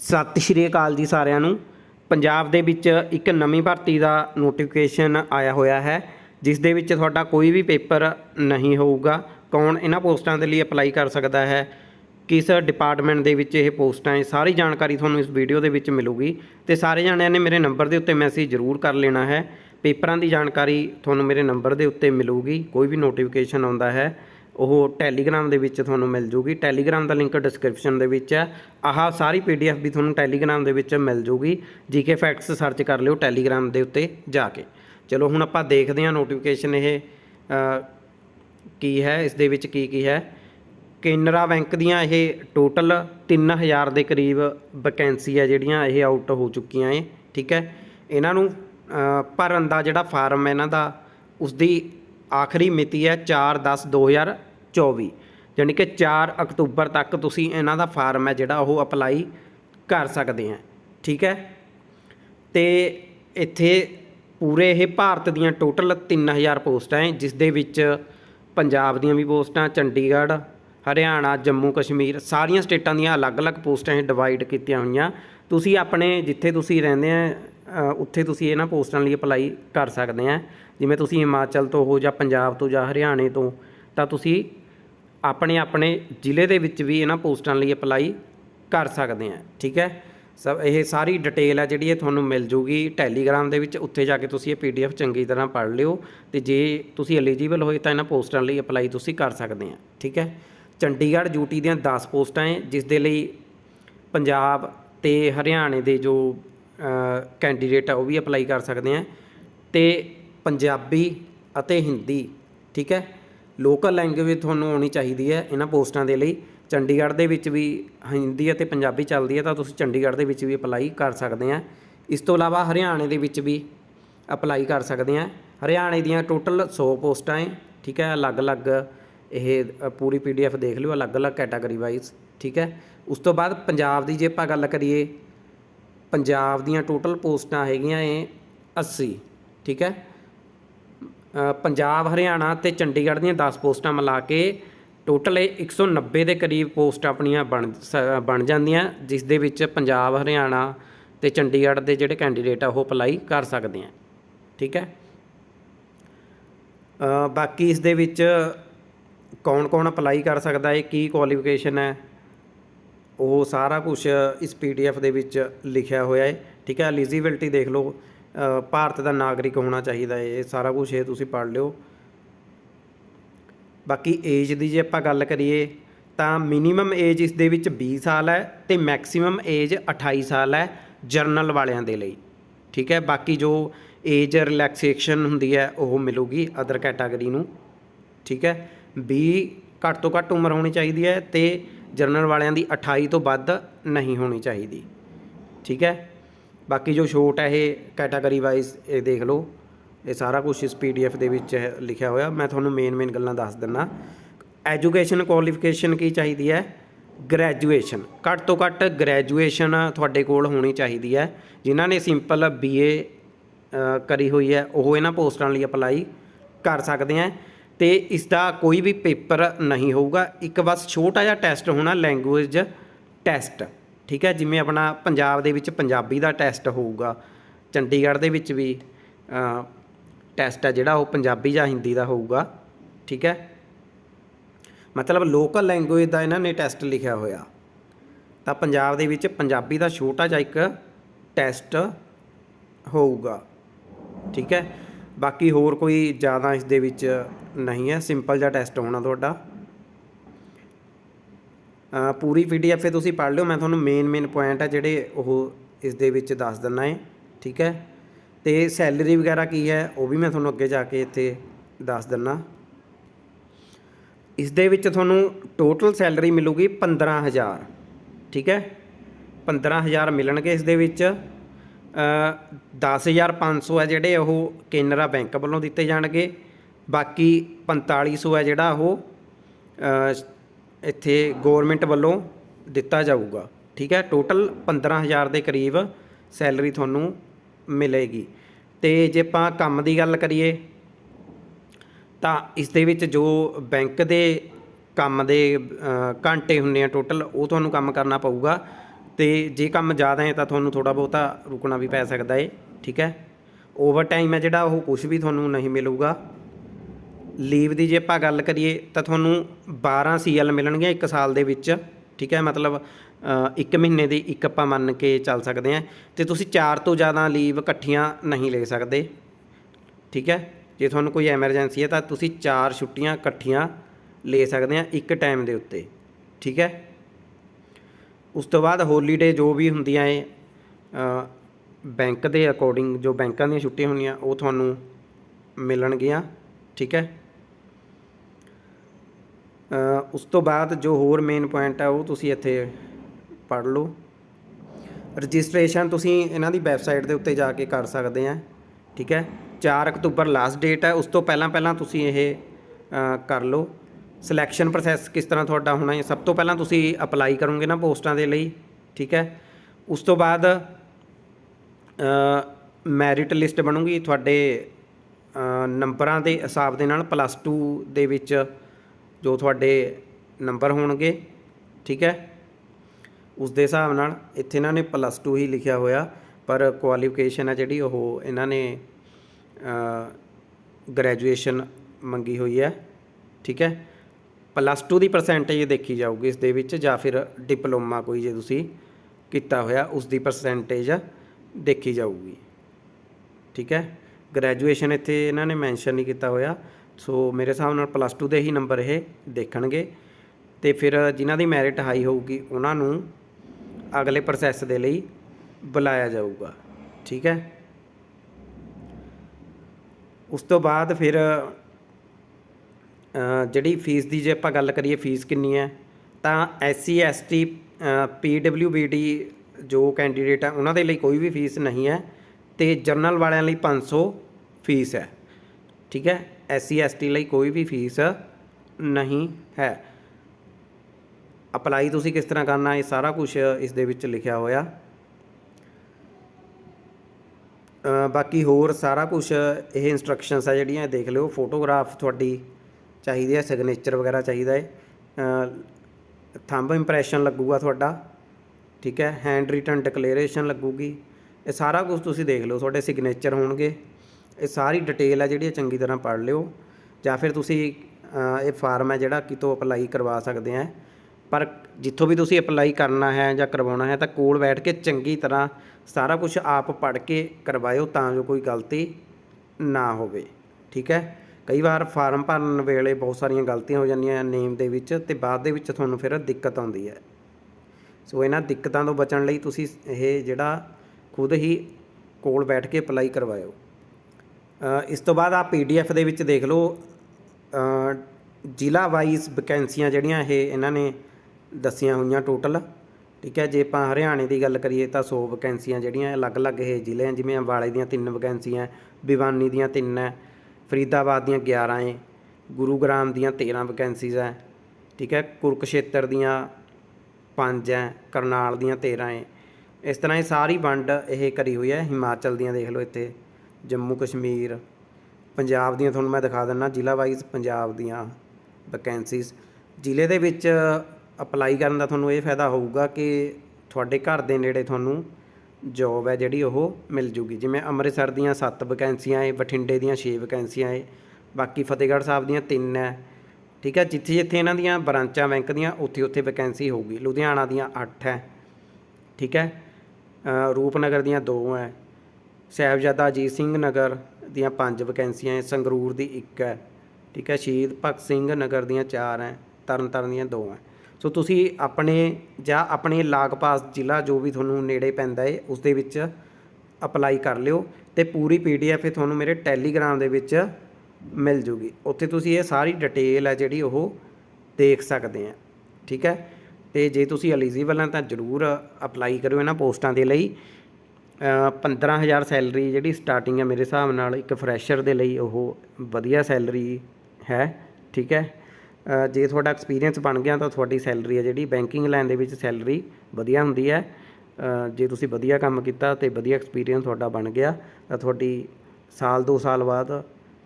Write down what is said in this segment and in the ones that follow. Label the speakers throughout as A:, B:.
A: ਸਤਿ ਸ਼੍ਰੀ ਅਕਾਲ ਜੀ ਸਾਰਿਆਂ ਨੂੰ। ਪੰਜਾਬ ਦੇ ਵਿੱਚ ਇੱਕ ਨਵੀਂ ਭਰਤੀ ਦਾ ਨੋਟੀਫਿਕੇਸ਼ਨ ਆਇਆ ਹੋਇਆ ਹੈ, ਜਿਸ ਦੇ ਵਿੱਚ ਤੁਹਾਡਾ ਕੋਈ ਵੀ ਪੇਪਰ ਨਹੀਂ ਹੋਊਗਾ। ਕੌਣ ਇਹਨਾਂ ਪੋਸਟਾਂ ਦੇ ਲਈ ਅਪਲਾਈ ਕਰ ਸਕਦਾ ਹੈ? ਕਿਸ ਡਿਪਾਰਟਮੈਂਟ ਦੇ ਵਿੱਚ ਇਹ ਪੋਸਟਾਂ ਹੈ? ਸਾਰੀ ਜਾਣਕਾਰੀ ਤੁਹਾਨੂੰ ਇਸ ਵੀਡੀਓ ਦੇ ਵਿੱਚ ਮਿਲੂਗੀ। ਤੇ ਸਾਰੇ ਜਾਣਿਆਂ ਨੇ ਮੇਰੇ ਨੰਬਰ ਦੇ ਉੱਤੇ ਮੈਸੇਜ ਜ਼ਰੂਰ ਕਰ ਲੈਣਾ ਹੈ। ਪੇਪਰਾਂ ਦੀ ਜਾਣਕਾਰੀ ਤੁਹਾਨੂੰ ਮੇਰੇ ਨੰਬਰ ਦੇ ਉੱਤੇ ਮਿਲੂਗੀ। ਕੋਈ ਵੀ ਨੋਟੀਫਿਕੇਸ਼ਨ ਆਉਂਦਾ ਹੈ। ਉਹ ਟੈਲੀਗ੍ਰਾਮ ਦੇ ਵਿੱਚ ਤੁਹਾਨੂੰ ਮਿਲ ਜੂਗੀ। ਟੈਲੀਗ੍ਰਾਮ ਦਾ ਲਿੰਕ ਡਿਸਕ੍ਰਿਪਸ਼ਨ ਦੇ ਵਿੱਚ ਹੈ। ਆਹ ਸਾਰੀ ਪੀਡੀਐਫ ਵੀ ਤੁਹਾਨੂੰ ਟੈਲੀਗ੍ਰਾਮ ਦੇ ਵਿੱਚ ਮਿਲ ਜੂਗੀ। ਜੀਕੇ ਫੈਕਟਸ ਸਰਚ ਕਰ ਲਿਓ ਟੈਲੀਗ੍ਰਾਮ ਦੇ ਉੱਤੇ ਜਾ ਕੇ। ਚਲੋ ਹੁਣ ਆਪਾਂ ਦੇਖਦੇ ਹਾਂ ਨੋਟੀਫਿਕੇਸ਼ਨ ਇਹ ਕੀ ਹੈ, ਇਸ ਦੇ ਵਿੱਚ ਕੀ ਕੀ ਹੈ। ਕੇਨਰਾ ਬੈਂਕ ਦੀਆਂ ਇਹ ਟੋਟਲ 3000 ਦੇ ਕਰੀਬ ਵੈਕੈਂਸੀ ਹੈ ਜਿਹੜੀਆਂ ਇਹ ਆਊਟ ਹੋ ਚੁੱਕੀਆਂ ਏ ਠੀਕ ਹੈ। ਇਹਨਾਂ ਨੂੰ ਭਰਨ ਦਾ ਜਿਹੜਾ ਫਾਰਮ ਹੈ ਇਹਨਾਂ ਦਾ ਉਸ ਦੀ ਆਖਰੀ ਮਿਤੀ ਹੈ 4/10/2024 ਯਾਨੀ ਕਿ 4 ਅਕਤੂਬਰ ਤੱਕ ਤੁਸੀਂ ਇਹਨਾਂ ਦਾ ਫਾਰਮ ਹੈ ਜਿਹੜਾ ਉਹ ਅਪਲਾਈ ਕਰ ਸਕਦੇ ਆ ਠੀਕ ਹੈ? ਤੇ ਇੱਥੇ ਪੂਰੇ ਇਹ ਭਾਰਤ ਦੀਆਂ ਟੋਟਲ 3000 ਪੋਸਟਾਂ ਹੈ, ਜਿਸ ਦੇ ਵਿੱਚ ਪੰਜਾਬ ਦੀਆਂ ਵੀ ਪੋਸਟਾਂ, ਚੰਡੀਗੜ੍ਹ, ਹਰਿਆਣਾ, ਜੰਮੂ, ਕਸ਼ਮੀਰ ਸਾਰੀਆਂ ਸਟੇਟਾਂ ਦੀਆਂ ਅਲੱਗ-ਅਲੱਗ ਪੋਸਟਾਂ ਇਹ ਡਿਵਾਈਡ ਕੀਤੀਆਂ ਹੋਈਆਂ। ਤੁਸੀਂ ਆਪਣੇ ਜਿੱਥੇ ਤੁਸੀਂ ਰਹਿੰਦੇ ਆ ਉੱਥੇ ਤੁਸੀਂ ਇਹਨਾਂ ਪੋਸਟਾਂ ਲਈ ਅਪਲਾਈ ਕਰ ਸਕਦੇ ਆ ਜਿਵੇਂ ਤੁਸੀਂ ਹਿਮਾਚਲ ਤੋਂ ਹੋ ਜਾਂ ਪੰਜਾਬ ਤੋਂ ਜਾਂ ਹਰਿਆਣੇ ਤੋਂ, ਤਾਂ ਤੁਸੀਂ ਆਪਣੇ ਆਪਣੇ ਜ਼ਿਲ੍ਹੇ ਦੇ ਵਿੱਚ ਵੀ ਇਹਨਾਂ ਪੋਸਟਾਂ ਲਈ ਅਪਲਾਈ ਕਰ ਸਕਦੇ ਆ ਠੀਕ ਹੈ? ਸਭ, ਇਹ ਸਾਰੀ ਡਿਟੇਲ ਹੈ ਜਿਹੜੀ ਇਹ ਤੁਹਾਨੂੰ ਮਿਲ ਜੂਗੀ ਟੈਲੀਗ੍ਰਾਮ ਦੇ ਵਿੱਚ, ਉੱਥੇ ਜਾ ਕੇ ਤੁਸੀਂ ਇਹ ਪੀਡੀਐਫ ਚੰਗੀ ਤਰ੍ਹਾਂ ਪੜ੍ਹ ਲਿਓ ਤੇ ਜੇ ਤੁਸੀਂ ਐਲੀਜੀਬਲ ਹੋਏ ਤਾਂ ਇਹਨਾਂ ਪੋਸਟਾਂ ਲਈ ਅਪਲਾਈ ਤੁਸੀਂ ਕਰ ਸਕਦੇ ਆ ਠੀਕ ਹੈ? ਚੰਡੀਗੜ੍ਹ ਯੂਟੀ ਦੀਆਂ 10 ਪੋਸਟਾਂ ਹੈ, ਜਿਸ ਦੇ ਲਈ ਪੰਜਾਬ ਤੇ ਹਰਿਆਣੇ ਦੇ ਜੋ ਕੈਂਡੀਡੇਟ ਆ ਉਹ ਵੀ ਅਪਲਾਈ ਕਰ ਸਕਦੇ ਆ ਤੇ ਪੰਜਾਬੀ ਅਤੇ ਹਿੰਦੀ, ਠੀਕ ਹੈ? ਲੋਕਲ ਲੈਂਗੁਏਜ ਤੁਹਾਨੂੰ ਆਉਣੀ ਚਾਹੀਦੀ ਹੈ ਇਹਨਾਂ ਪੋਸਟਾਂ ਦੇ ਲਈ। ਚੰਡੀਗੜ੍ਹ ਦੇ ਵਿੱਚ ਵੀ ਹਿੰਦੀ ਅਤੇ ਪੰਜਾਬੀ ਚੱਲਦੀ ਹੈ ਤਾਂ ਤੁਸੀਂ ਚੰਡੀਗੜ੍ਹ ਦੇ ਵਿੱਚ ਵੀ ਅਪਲਾਈ ਕਰ ਸਕਦੇ ਆ। ਇਸ ਤੋਂ ਇਲਾਵਾ ਹਰਿਆਣੇ ਦੇ ਵਿੱਚ ਵੀ ਅਪਲਾਈ ਕਰ ਸਕਦੇ ਆ। ਹਰਿਆਣੇ ਦੀਆਂ ਟੋਟਲ 100 ਪੋਸਟਾਂ ਹੈ ਠੀਕ ਹੈ ਅਲੱਗ-ਅਲੱਗ ਇਹ ਅ, ਪੂਰੀ ਪੀਡੀਐਫ ਦੇਖ ਲਿਓ ਅਲੱਗ-ਅਲੱਗ ਕੈਟਾਗਰੀ ਵਾਈਜ਼ ਠੀਕ ਹੈ। ਉਸ ਤੋਂ ਬਾਅਦ ਪੰਜਾਬ ਦੀ ਜੇ ਆਪਾਂ ਗੱਲ ਕਰੀਏ ਪੰਜਾਬ ਦੀਆਂ ਟੋਟਲ ਪੋਸਟਾਂ ਹੈਗੀਆਂ ਇਹ 80 ਠੀਕ ਹੈ। ਪੰਜਾਬ, ਹਰਿਆਣਾ ਤੇ ਚੰਡੀਗੜ੍ਹ ਦੀਆਂ 10 ਪੋਸਟਾਂ ਮਿਲਾ ਕੇ ਟੋਟਲ ਇਹ 190 ਦੇ ਕਰੀਬ ਪੋਸਟ ਆਪਣੀਆਂ ਬਣ, ਸ- ਬਣ ਜਾਂਦੀਆਂ, ਜਿਸ ਦੇ ਵਿੱਚ ਪੰਜਾਬ, ਹਰਿਆਣਾ ਤੇ ਚੰਡੀਗੜ੍ਹ ਦੇ ਜਿਹੜੇ ਕੈਂਡੀਡੇਟ ਆ ਉਹ ਅਪਲਾਈ ਕਰ ਸਕਦੇ ਆ। ਠੀਕ ਹੈ? ਬਾਕੀ ਇਸ ਦੇ ਵਿੱਚ ਕੌਣ-ਕੌਣ ਅਪਲਾਈ ਕਰ ਸਕਦਾ ਹੈ, ਕੀ ਕੁਆਲੀਫਿਕੇਸ਼ਨ ਹੈ, ਉਹ ਸਾਰਾ ਕੁਝ ਇਸ ਪੀਡੀਐਫ ਦੇ ਵਿੱਚ ਲਿਖਿਆ ਹੋਇਆ ਹੈ। ਠੀਕ ਹੈ? ਐਲੀਜੀਬਿਲਟੀ ਦੇਖ ਲਓ। ਭਾਰਤ ਦਾ ਨਾਗਰਿਕ ਹੋਣਾ ਚਾਹੀਦਾ ਹੈ ਇਹ ਸਾਰਾ ਕੁਝ ਇਹ ਤੁਸੀਂ ਪੜ੍ਹ ਲਿਓ। ਬਾਕੀ ਏਜ ਦੀ ਜੇ ਆਪਾਂ ਗੱਲ ਕਰੀਏ, ਤਾਂ ਮਿਨੀਮਮ ਏਜ ਇਸ ਦੇ ਵਿੱਚ 20 ਸਾਲ ਹੈ ਤੇ ਮੈਕਸਿਮਮ ਏਜ 28 ਸਾਲ ਹੈ ਜਰਨਲ ਵਾਲਿਆਂ ਦੇ ਲਈ। ਠੀਕ ਹੈ, ਬਾਕੀ ਜੋ ਏਜ ਰਿਲੈਕਸੇਸ਼ਨ ਹੁੰਦੀ ਹੈ, ਉਹ ਮਿਲੂਗੀ ਅਦਰ ਕੈਟਾਗਰੀ ਨੂੰ। ਠੀਕ ਹੈ 20 ਘੱਟ ਤੋਂ ਘੱਟ ਉਮਰ ਹੋਣੀ ਚਾਹੀਦੀ ਹੈ ਤੇ ਜਰਨਲ ਵਾਲਿਆਂ ਦੀ 28 ਤੋਂ ਵੱਧ ਨਹੀਂ ਹੋਣੀ ਚਾਹੀਦੀ। ਠੀਕ ਹੈ ਬਾਕੀ ਜੋ ਛੋਟ ਹੈ ਇਹ ਕੈਟਾਗਰੀ ਵਾਈਜ਼ ਇਹ ਦੇਖ ਲਓ। ਇਹ ਸਾਰਾ ਕੁਝ ਇਸ ਪੀਡੀਐਫ ਦੇ ਵਿੱਚ ਲਿਖਿਆ ਹੋਇਆ। ਮੈਂ ਤੁਹਾਨੂੰ ਮੇਨ ਮੇਨ ਗੱਲਾਂ ਦੱਸ ਦਿੰਦਾ। ਐਜੂਕੇਸ਼ਨ ਕੁਆਲੀਫਿਕੇਸ਼ਨ ਕੀ ਚਾਹੀਦੀ ਹੈ? ਗ੍ਰੈਜੂਏਸ਼ਨ ਘੱਟ ਤੋਂ ਘੱਟ ਗ੍ਰੈਜੂਏਸ਼ਨ ਤੁਹਾਡੇ ਕੋਲ ਹੋਣੀ ਚਾਹੀਦੀ ਹੈ। ਜਿਨ੍ਹਾਂ ਨੇ ਸਿੰਪਲ ਬੀਏ ਕਰੀ ਹੋਈ ਹੈ, ਉਹ ਇਹਨਾਂ ਪੋਸਟਾਂ ਲਈ ਅਪਲਾਈ ਕਰ ਸਕਦੇ ਆ ਤੇ ਇਸ ਦਾ ਕੋਈ ਵੀ ਪੇਪਰ ਨਹੀਂ ਹੋਊਗਾ। ਇੱਕ ਬਸ ਛੋਟਾ ਜਿਹਾ ਟੈਸਟ ਹੋਣਾ ਲੈਂਗੁਏਜ ਟੈਸਟ ਠੀਕ ਹੈ, ਜਿਵੇਂ ਆਪਣਾ ਪੰਜਾਬ ਦੇ ਵਿੱਚ ਪੰਜਾਬੀ ਦਾ ਟੈਸਟ ਹੋਊਗਾ, ਚੰਡੀਗੜ੍ਹ ਦੇ ਵਿੱਚ ਵੀ ਟੈਸਟ ਹੈ ਜਿਹੜਾ ਉਹ ਪੰਜਾਬੀ ਜਾਂ ਹਿੰਦੀ ਦਾ ਹੋਊਗਾ, ਠੀਕ ਹੈ। ਮਤਲਬ ਲੋਕਲ ਲੈਂਗੁਏਜ ਦਾ ਇਹਨਾਂ ਨੇ ਟੈਸਟ ਲਿਖਿਆ ਹੋਇਆ। ਤਾਂ ਪੰਜਾਬ ਦੇ ਵਿੱਚ ਪੰਜਾਬੀ ਦਾ ਛੋਟਾ ਜਿਹਾ ਇੱਕ ਟੈਸਟ ਹੋਊਗਾ, ਠੀਕ ਹੈ। ਬਾਕੀ ਹੋਰ ਕੋਈ ਜ਼ਿਆਦਾ ਇਸ ਦੇ ਵਿੱਚ ਨਹੀਂ ਹੈ ਸਿੰਪਲ ਜਿਹਾ ਟੈਸਟ ਹੋਣਾ ਤੁਹਾਡਾ। ਪੂਰੀ ਪੀਡੀਐਫ ਇਹ ਤੁਸੀਂ ਪੜ੍ਹ ਲਿਓ ਮੈਂ ਤੁਹਾਨੂੰ ਮੇਨ ਮੇਨ ਪੁਆਇੰਟ ਹੈ ਜਿਹੜੇ ਉਹ ਇਸ ਦੇ ਵਿੱਚ ਦੱਸ ਦਿੰਨਾ ਹੈ ਠੀਕ ਹੈ? ਤੇ ਸੈਲਰੀ ਵਗੈਰਾ ਕੀ ਹੈ ਉਹ ਵੀ ਮੈਂ ਤੁਹਾਨੂੰ ਅੱਗੇ ਜਾ ਕੇ ਇੱਥੇ ਦੱਸ ਦਿੰਨਾ ਇਸ ਦੇ ਵਿੱਚ ਤੁਹਾਨੂੰ ਟੋਟਲ ਸੈਲਰੀ ਮਿਲੂਗੀ 15000 ਠੀਕ ਹੈ? 15000 ਮਿਲਣਗੇ ਇਸ ਦੇ ਵਿੱਚ। ਅ, 10500 ਹੈ ਜਿਹੜੇ ਉਹ ਕੇਨਰਾ ਬੈਂਕ ਵੱਲੋਂ ਦਿੱਤੇ ਜਾਣਗੇ। ਬਾਕੀ 4500 ਹੈ ਜਿਹੜਾ ਉਹ ਇੱਥੇ ਗਵਰਨਮੈਂਟ ਵੱਲੋਂ ਦਿੱਤਾ ਜਾਊਗਾ, ਠੀਕ ਹੈ? ਟੋਟਲ 15000 ਦੇ ਕਰੀਬ ਸੈਲਰੀ ਤੁਹਾਨੂੰ ਮਿਲੇਗੀ। ਤੇ ਜੇ ਆਪਾਂ ਕੰਮ ਦੀ ਗੱਲ ਕਰੀਏ, ਤਾਂ ਇਸ ਦੇ ਵਿੱਚ ਜੋ ਬੈਂਕ ਦੇ ਕੰਮ ਦੇ ਘੰਟੇ ਹੁੰਦੇ ਆ ਟੋਟਲ ਉਹ ਤੁਹਾਨੂੰ ਕੰਮ ਕਰਨਾ ਪਊਗਾ। ਤੇ ਜੇ ਕੰਮ ਜ਼ਿਆਦਾ ਹੈ ਤਾਂ ਤੁਹਾਨੂੰ ਥੋੜਾ ਬਹੁਤਾ ਰੁਕਣਾ ਵੀ ਪੈ ਸਕਦਾ ਏ, ਠੀਕ ਹੈ? ਓਵਰ ਟਾਈਮ ਹੈ ਜਿਹੜਾ, ਉਹ ਕੁਝ ਵੀ ਤੁਹਾਨੂੰ ਨਹੀਂ ਮਿਲੂਗਾ। ਲੀਵ ਦੀ ਜੇ ਆਪਾਂ ਗੱਲ ਕਰੀਏ ਤਾਂ ਤੁਹਾਨੂੰ 12 ਸੀਐਲ ਮਿਲਣਗੀਆਂ 1 ਸਾਲ ਦੇ ਵਿੱਚ, ਠੀਕ ਹੈ? ਮਤਲਬ 1 ਮਹੀਨੇ ਦੀ ਇੱਕ ਆਪਾਂ ਮੰਨ ਕੇ ਚੱਲ ਸਕਦੇ ਹਾਂ। ਤੇ ਤੁਸੀਂ ਚਾਰ ਤੋਂ ਜ਼ਿਆਦਾ ਲੀਵ ਇਕੱਠੀਆਂ ਨਹੀਂ ਲੈ ਸਕਦੇ, ਠੀਕ ਹੈ? ਜੇ ਤੁਹਾਨੂੰ ਕੋਈ ਐਮਰਜੈਂਸੀ ਹੈ ਤਾਂ ਤੁਸੀਂ ਚਾਰ ਛੁੱਟੀਆਂ ਇਕੱਠੀਆਂ ਲੈ ਸਕਦੇ ਆ ਇੱਕ ਟਾਈਮ ਦੇ ਉੱਤੇ, ਠੀਕ ਹੈ? ਉਸ ਤੋਂ ਬਾਅਦ ਹੋਲੀਡੇ ਜੋ ਵੀ ਹੁੰਦੀਆਂ ਏ ਬੈਂਕ ਦੇ ਅਕੋਰਡਿੰਗ ਜੋ ਬੈਂਕਾਂ ਦੀਆਂ ਛੁੱਟੀਆਂ ਹੁੰਦੀਆਂ ਉਹ ਤੁਹਾਨੂੰ ਮਿਲਣਗੀਆਂ। ਠੀਕ ਹੈ? ਉਸ ਤੋਂ ਬਾਅਦ ਜੋ ਹੋਰ ਮੇਨ ਪੁਆਇੰਟ ਹੈ ਉਹ ਤੁਸੀਂ ਇੱਥੇ ਪੜ੍ਹ ਲਓ। ਰਜਿਸਟ੍ਰੇਸ਼ਨ ਤੁਸੀਂ ਇਹਨਾਂ ਦੀ ਵੈਬਸਾਈਟ ਦੇ ਉੱਤੇ ਜਾ ਕੇ ਕਰ ਸਕਦੇ ਆ, ਠੀਕ ਹੈ? 4 ਅਕਤੂਬਰ ਲਾਸਟ ਡੇਟ ਹੈ ਉਸ ਤੋਂ ਪਹਿਲਾਂ ਪਹਿਲਾਂ ਤੁਸੀਂ ਇਹ ਕਰ ਲਓ। ਸਿਲੈਕਸ਼ਨ ਪ੍ਰੋਸੈਸ ਕਿਸ ਤਰ੍ਹਾਂ ਤੁਹਾਡਾ ਹੋਣਾ ਹੈ ਸਭ ਤੋਂ ਪਹਿਲਾਂ ਤੁਸੀਂ ਅਪਲਾਈ ਕਰੋਗੇ ਨਾ ਪੋਸਟਾਂ ਦੇ ਲਈ, ਠੀਕ ਹੈ? ਉਸ ਤੋਂ ਬਾਅਦ ਮੈਰਿਟ ਲਿਸਟ ਬਣੂਗੀ, ਤੁਹਾਡੇ ਨੰਬਰਾਂ ਦੇ ਹਿਸਾਬ ਦੇ ਨਾਲ ਪਲੱਸ 2 ਦੇ ਵਿੱਚ ਜੋ ਤੁਹਾਡੇ ਨੰਬਰ ਹੋਣਗੇ, ਠੀਕ ਹੈ? ਉਸ ਦੇ ਹਿਸਾਬ ਨਾਲ ਇੱਥੇ ਇਹਨਾਂ ਨੇ ਪਲੱਸ 2 ਹੀ ਲਿਖਿਆ ਹੋਇਆ, ਪਰ ਕੁਆਲੀਫਿਕੇਸ਼ਨ ਹੈ ਜਿਹੜੀ ਉਹ ਇਹਨਾਂ ਨੇ ਗ੍ਰੈਜੂਏਸ਼ਨ ਮੰਗੀ ਹੋਈ ਹੈ, ਠੀਕ ਹੈ? ਪਲੱਸ 2 ਦੀ ਪਰਸੈਂਟੇਜ ਦੇਖੀ ਜਾਊਗੀ ਇਸ ਦੇ ਵਿੱਚ ਜਾਂ ਫਿਰ ਡਿਪਲੋਮਾ ਕੋਈ ਜੇ ਤੁਸੀਂ ਕੀਤਾ ਹੋਇਆ, ਉਸ ਦੀ ਪਰਸੈਂਟੇਜ ਦੇਖੀ ਜਾਊਗੀ, ਠੀਕ ਹੈ? ਗ੍ਰੈਜੂਏਸ਼ਨ ਇੱਥੇ ਇਹਨਾਂ ਨੇ ਮੈਂਸ਼ਨ ਨਹੀਂ ਕੀਤਾ ਹੋਇਆ। ਸੋ ਮੇਰੇ ਹਿਸਾਬ ਨਾਲ ਪਲੱਸ 2 ਦੇ ਹੀ ਨੰਬਰ ਇਹ ਦੇਖਣਗੇ। ਤੇ ਫਿਰ ਜਿਨ੍ਹਾਂ ਦੀ ਮੈਰਿਟ ਹਾਈ ਹੋਊਗੀ, ਉਹਨਾਂ ਨੂੰ ਅਗਲੇ ਪ੍ਰੋਸੈਸ ਦੇ ਲਈ ਬੁਲਾਇਆ ਜਾਊਗਾ। ਠੀਕ ਹੈ? ਉਸ ਤੋਂ ਬਾਅਦ ਫਿਰ ਜਿਹੜੀ ਫੀਸ ਦੀ ਜੇ ਆਪਾਂ ਗੱਲ ਕਰੀਏ ਫੀਸ ਕਿੰਨੀ ਹੈ, ਤਾਂ ਐਸਸੀ ਐਸਟੀ ਪੀਡਬਲਯੂਬੀਡੀ ਜੋ ਕੈਂਡੀਡੇਟ ਹੈ ਉਹਨਾਂ ਦੇ ਲਈ ਕੋਈ ਵੀ ਫੀਸ ਨਹੀਂ ਹੈ। ਤੇ ਜਰਨਲ ਵਾਲਿਆਂ ਲਈ 500 ਫੀਸ ਹੈ। ਠੀਕ ਹੈ? ਐਸਸੀ, ਐਸਟੀ ਲਈ ਕੋਈ ਵੀ ਫੀਸ ਨਹੀਂ ਹੈ। ਅਪਲਾਈ ਤੁਸੀਂ ਕਿਸ ਤਰ੍ਹਾਂ ਕਰਨਾ, ਇਹ ਸਾਰਾ ਕੁਝ ਇਸ ਦੇ ਵਿੱਚ ਲਿਖਿਆ ਹੋਇਆ। ਬਾਕੀ ਹੋਰ ਸਾਰਾ ਕੁਝ ਇਹ ਇਨਸਟਰਕਸ਼ਨਸ ਆ ਜਿਹੜੀਆਂ ਦੇਖ ਲਿਓ। ਫੋਟੋਗ੍ਰਾਫ ਤੁਹਾਡੀ ਚਾਹੀਦੀ ਹੈ ਸਿਗਨੇਚਰ ਵਗੈਰਾ ਚਾਹੀਦਾ ਹੈ। ਥੰਬ ਇੰਪ੍ਰੈਸ਼ਨ ਲੱਗੂਗਾ ਤੁਹਾਡਾ। ਠੀਕ ਹੈ? ਹੈਂਡ ਰਿਟਨ ਡਿਕਲੇਰੇਸ਼ਨ ਲੱਗੂਗੀ। ਇਹ ਸਾਰਾ ਕੁਝ ਤੁਸੀਂ ਦੇਖ ਲਓ, ਤੁਹਾਡੇ ਸਿਗਨੇਚਰ ਹੋਣਗੇ। ਇਹ ਸਾਰੀ ਡਿਟੇਲ ਹੈ ਜਿਹੜੀ ਚੰਗੀ ਤਰ੍ਹਾਂ ਪੜ੍ਹ ਲਿਓ। ਜਾਂ ਫਿਰ ਤੁਸੀਂ ਇਹ ਫਾਰਮ ਹੈ ਜਿਹੜਾ ਕਿਤੋਂ ਅਪਲਾਈ ਕਰਵਾ ਸਕਦੇ ਆ। ਪਰ ਜਿੱਥੋਂ ਵੀ ਤੁਸੀਂ ਅਪਲਾਈ ਕਰਨਾ ਹੈ ਜਾਂ ਕਰਵਾਉਣਾ ਹੈ ਤਾਂ ਕੋਲ ਬੈਠ ਕੇ ਚੰਗੀ ਤਰ੍ਹਾਂ ਸਾਰਾ ਕੁਝ ਆਪ ਪੜ੍ਹ ਕੇ ਕਰਵਾਇਓ ਤਾਂ ਜੋ ਕੋਈ ਗਲਤੀ ਨਾ ਹੋਵੇ। ਠੀਕ ਹੈ? ਕਈ ਵਾਰ ਫਾਰਮ ਭਰਨ ਵੇਲੇ ਬਹੁਤ ਸਾਰੀਆਂ ਗਲਤੀਆਂ ਹੋ ਜਾਂਦੀਆਂ ਨੇਮ ਦੇ ਵਿੱਚ ਤੇ ਬਾਅਦ ਦੇ ਵਿੱਚ ਤੁਹਾਨੂੰ ਫਿਰ ਦਿੱਕਤ ਆਉਂਦੀ ਹੈ। ਸੋ ਇਹਨਾਂ ਦਿੱਕਤਾਂ ਤੋਂ ਬਚਣ ਲਈ ਤੁਸੀਂ ਇਹ ਜਿਹੜਾ ਖੁਦ ਹੀ ਕੋਲ ਬੈਠ ਕੇ ਅਪਲਾਈ ਕਰਵਾਇਓ। ਇਸ ਤੋਂ ਬਾਅਦ ਆ ਪੀਡੀਐਫ ਦੇ ਵਿੱਚ ਦੇਖ ਲਓ ਜ਼ਿਲ੍ਹਾ ਵਾਈਜ਼ ਵੈਕੈਂਸੀਆਂ ਜਿਹੜੀਆਂ ਇਹ ਇਹਨਾਂ ਨੇ ਦੱਸੀਆਂ ਹੋਈਆਂ ਟੋਟਲ ਠੀਕ ਹੈ, ਜੇ ਆਪਾਂ ਹਰਿਆਣੇ ਦੀ ਗੱਲ ਕਰੀਏ ਤਾਂ 100 ਵੈਕੈਂਸੀਆਂ ਜਿਹੜੀਆਂ ਅਲੱਗ-ਅਲੱਗ ਇਹ ਜ਼ਿਲ੍ਹੇ ਆ, ਜਿਵੇਂ ਅੰਬਾਲੇ ਦੀਆਂ ਤਿੰਨ ਵੈਕੈਂਸੀਆਂ ਬਿਵਾਨੀ ਦੀਆਂ ਤਿੰਨ ਹੈ ਫਰੀਦਾਬਾਦ ਦੀਆਂ 11 ਹੈ ਗੁਰੂਗ੍ਰਾਮ ਦੀਆਂ 13 ਵੈਕੈਂਸੀਜ਼ ਹੈ ਠੀਕ ਹੈ, ਕੁਰਕਸ਼ੇਤਰ ਦੀਆਂ 5 ਹੈ ਕਰਨਾਲ ਦੀਆਂ 13 ਹੈ ਇਸ ਤਰ੍ਹਾਂ ਇਹ ਸਾਰੀ ਵੰਡ ਇਹ ਕਰੀ ਹੋਈ ਹੈ, ਹਿਮਾਚਲ ਦੀਆਂ ਦੇਖ ਲਓ ਇੱਥੇ, ਜੰਮੂ ਕਸ਼ਮੀਰ, ਪੰਜਾਬ ਦੀਆਂ ਤੁਹਾਨੂੰ ਮੈਂ ਦਿਖਾ ਦਿੰਦਾ ਜ਼ਿਲ੍ਹਾ ਵਾਈਜ਼ ਪੰਜਾਬ ਦੀਆਂ ਵੈਕੈਂਸੀਜ਼ ਜ਼ਿਲ੍ਹੇ ਦੇ ਵਿੱਚ ਅਪਲਾਈ ਕਰਨ ਦਾ ਤੁਹਾਨੂੰ ਇਹ ਫਾਇਦਾ ਹੋਊਗਾ ਕਿ ਤੁਹਾਡੇ ਘਰ ਦੇ ਨੇੜੇ ਤੁਹਾਨੂੰ ਜੋਬ ਹੈ ਜਿਹੜੀ ਉਹ ਮਿਲ ਜੂਗੀ। ਜਿਵੇਂ ਅੰਮ੍ਰਿਤਸਰ ਦੀਆਂ 7 ਵੈਕੈਂਸੀਆਂ ਏ ਬਠਿੰਡੇ ਦੀਆਂ 6 ਵੈਕੈਂਸੀਆਂ ਏ ਬਾਕੀ ਫਤਿਹਗੜ੍ਹ ਸਾਹਿਬ ਦੀਆਂ 3 ਹੈ, ਠੀਕ ਹੈ, ਜਿੱਥੇ ਜਿੱਥੇ ਇਹਨਾਂ ਦੀਆਂ ਬ੍ਰਾਂਚਾਂ, ਬੈਂਕ ਦੀਆਂ, ਉੱਥੇ ਉੱਥੇ ਵੈਕੈਂਸੀ ਹੋਊਗੀ। ਲੁਧਿਆਣਾ ਦੀਆਂ 8 ਹੈ, ਠੀਕ ਹੈ। ਰੂਪਨਗਰ ਦੀਆਂ ਦੋ ਹੈ। ਸਾਹਿਬਜ਼ਾਦਾ ਅਜੀਤ ਸਿੰਘ ਨਗਰ ਦੀਆਂ ਪੰਜ ਵੈਕੈਂਸੀਆਂ ਹੈ, ਸੰਗਰੂਰ ਦੀ ਇੱਕ ਹੈ। ਠੀਕ ਹੈ, ਸ਼ਹੀਦ ਭਗਤ ਸਿੰਘ ਨਗਰ ਦੀਆਂ ਚਾਰ ਹੈ, ਤਰਨਤਾਰਨ ਦੀਆਂ ਦੋ ਹੈ। ਸੋ ਤੁਸੀਂ ਆਪਣੇ ਜਾਂ ਆਪਣੇ ਲਾਗ-ਪਾਸ ਜ਼ਿਲ੍ਹਾ ਜੋ ਵੀ ਤੁਹਾਨੂੰ ਨੇੜੇ ਪੈਂਦਾ ਹੈ, ਉਸ ਦੇ ਵਿੱਚ ਅਪਲਾਈ ਕਰ ਲਿਓ ਤੇ ਪੂਰੀ ਪੀਡੀਐਫ ਇਹ ਤੁਹਾਨੂੰ ਮੇਰੇ ਟੈਲੀਗ੍ਰਾਮ ਦੇ ਵਿੱਚ ਮਿਲ ਜੂਗੀ। ਉੱਥੇ ਤੁਸੀਂ ਇਹ ਸਾਰੀ ਡਿਟੇਲ ਹੈ ਜਿਹੜੀ ਉਹ ਦੇਖ ਸਕਦੇ ਆ ਠੀਕ ਹੈ ਤੇ ਜੇ ਤੁਸੀਂ ਐਲੀਜੀਬਲ ਆ ਤਾਂ ਜਰੂਰ ਅਪਲਾਈ ਕਰਿਓ ਇਹਨਾਂ ਪੋਸਟਾਂ ਦੇ ਲਈ। ਅ, 15000 ਸੈਲਰੀ ਜਿਹੜੀ ਸਟਾਰਟਿੰਗ ਹੈ ਮੇਰੇ ਹਿਸਾਬ ਨਾਲ ਇੱਕ ਫਰੈਸ਼ਰ ਦੇ ਲਈ ਉਹ ਵਧੀਆ ਸੈਲਰੀ ਹੈ ਠੀਕ ਹੈ? ਜੇ ਤੁਹਾਡਾ ਐਕਸਪੀਰੀਅੰਸ ਬਣ ਗਿਆ ਤਾਂ ਤੁਹਾਡੀ ਸੈਲਰੀ ਹੈ ਜਿਹੜੀ ਬੈਂਕਿੰਗ ਲਾਈਨ ਦੇ ਵਿੱਚ ਸੈਲਰੀ ਵਧੀਆ ਹੁੰਦੀ ਹੈ। ਜੇ ਤੁਸੀਂ ਵਧੀਆ ਕੰਮ ਕੀਤਾ ਤੇ ਵਧੀਆ ਐਕਸਪੀਰੀਅੰਸ ਤੁਹਾਡਾ ਬਣ ਗਿਆ ਤਾਂ ਤੁਹਾਡੀ ਸਾਲ 2 ਸਾਲ ਬਾਅਦ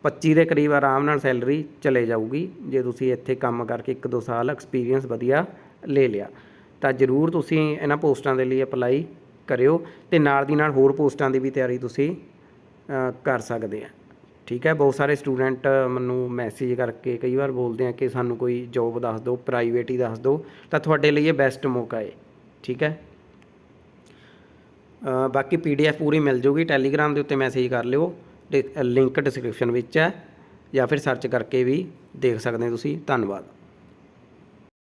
A: 25 ਦੇ ਕਰੀਬ ਆਰਾਮ ਨਾਲ ਸੈਲਰੀ ਚਲੇ ਜਾਊਗੀ। ਜੇ ਤੁਸੀਂ ਇੱਥੇ ਕੰਮ ਕਰਕੇ 1-2 ਸਾਲ ਐਕਸਪੀਰੀਅੰਸ ਵਧੀਆ ਲੈ ਲਿਆ। ਤਾਂ ਜ਼ਰੂਰ ਤੁਸੀਂ ਇਹਨਾਂ ਪੋਸਟਾਂ ਦੇ ਲਈ ਅਪਲਾਈ ਕਰਿਓ ਤੇ ਨਾਲ ਦੀ ਨਾਲ ਹੋਰ ਪੋਸਟਾਂ ਦੀ ਵੀ ਤਿਆਰੀ ਤੁਸੀਂ ਕਰ ਸਕਦੇ ਆ। ਠੀਕ ਹੈ? ਬਹੁਤ ਸਾਰੇ ਸਟੂਡੈਂਟ ਮੈਨੂੰ ਮੈਸੇਜ ਕਰਕੇ ਕਈ ਵਾਰ ਬੋਲਦੇ ਆ ਕਿ ਸਾਨੂੰ ਕੋਈ ਜੋਬ ਦੱਸ ਦਿਓ ਪ੍ਰਾਈਵੇਟ ਹੀ ਦੱਸ ਦਿਓ ਤਾਂ ਤੁਹਾਡੇ ਲਈ ਇਹ ਬੈਸਟ ਮੌਕਾ ਹੈ ਠੀਕ ਹੈ? ਅ, ਬਾਕੀ ਪੀਡੀਐਫ ਪੂਰੀ ਮਿਲ ਜੂਗੀ ਟੈਲੀਗ੍ਰਾਮ ਦੇ ਉੱਤੇ ਮੈਸੇਜ ਕਰ ਲਿਓ ਲਿੰਕ ਡਿਸਕ੍ਰਿਪਸ਼ਨ ਵਿੱਚ ਹੈ ਜਾਂ ਫਿਰ ਸਰਚ ਕਰਕੇ ਵੀ ਦੇਖ ਸਕਦੇ ਹੋ ਤੁਸੀਂ। ਧੰਨਵਾਦ।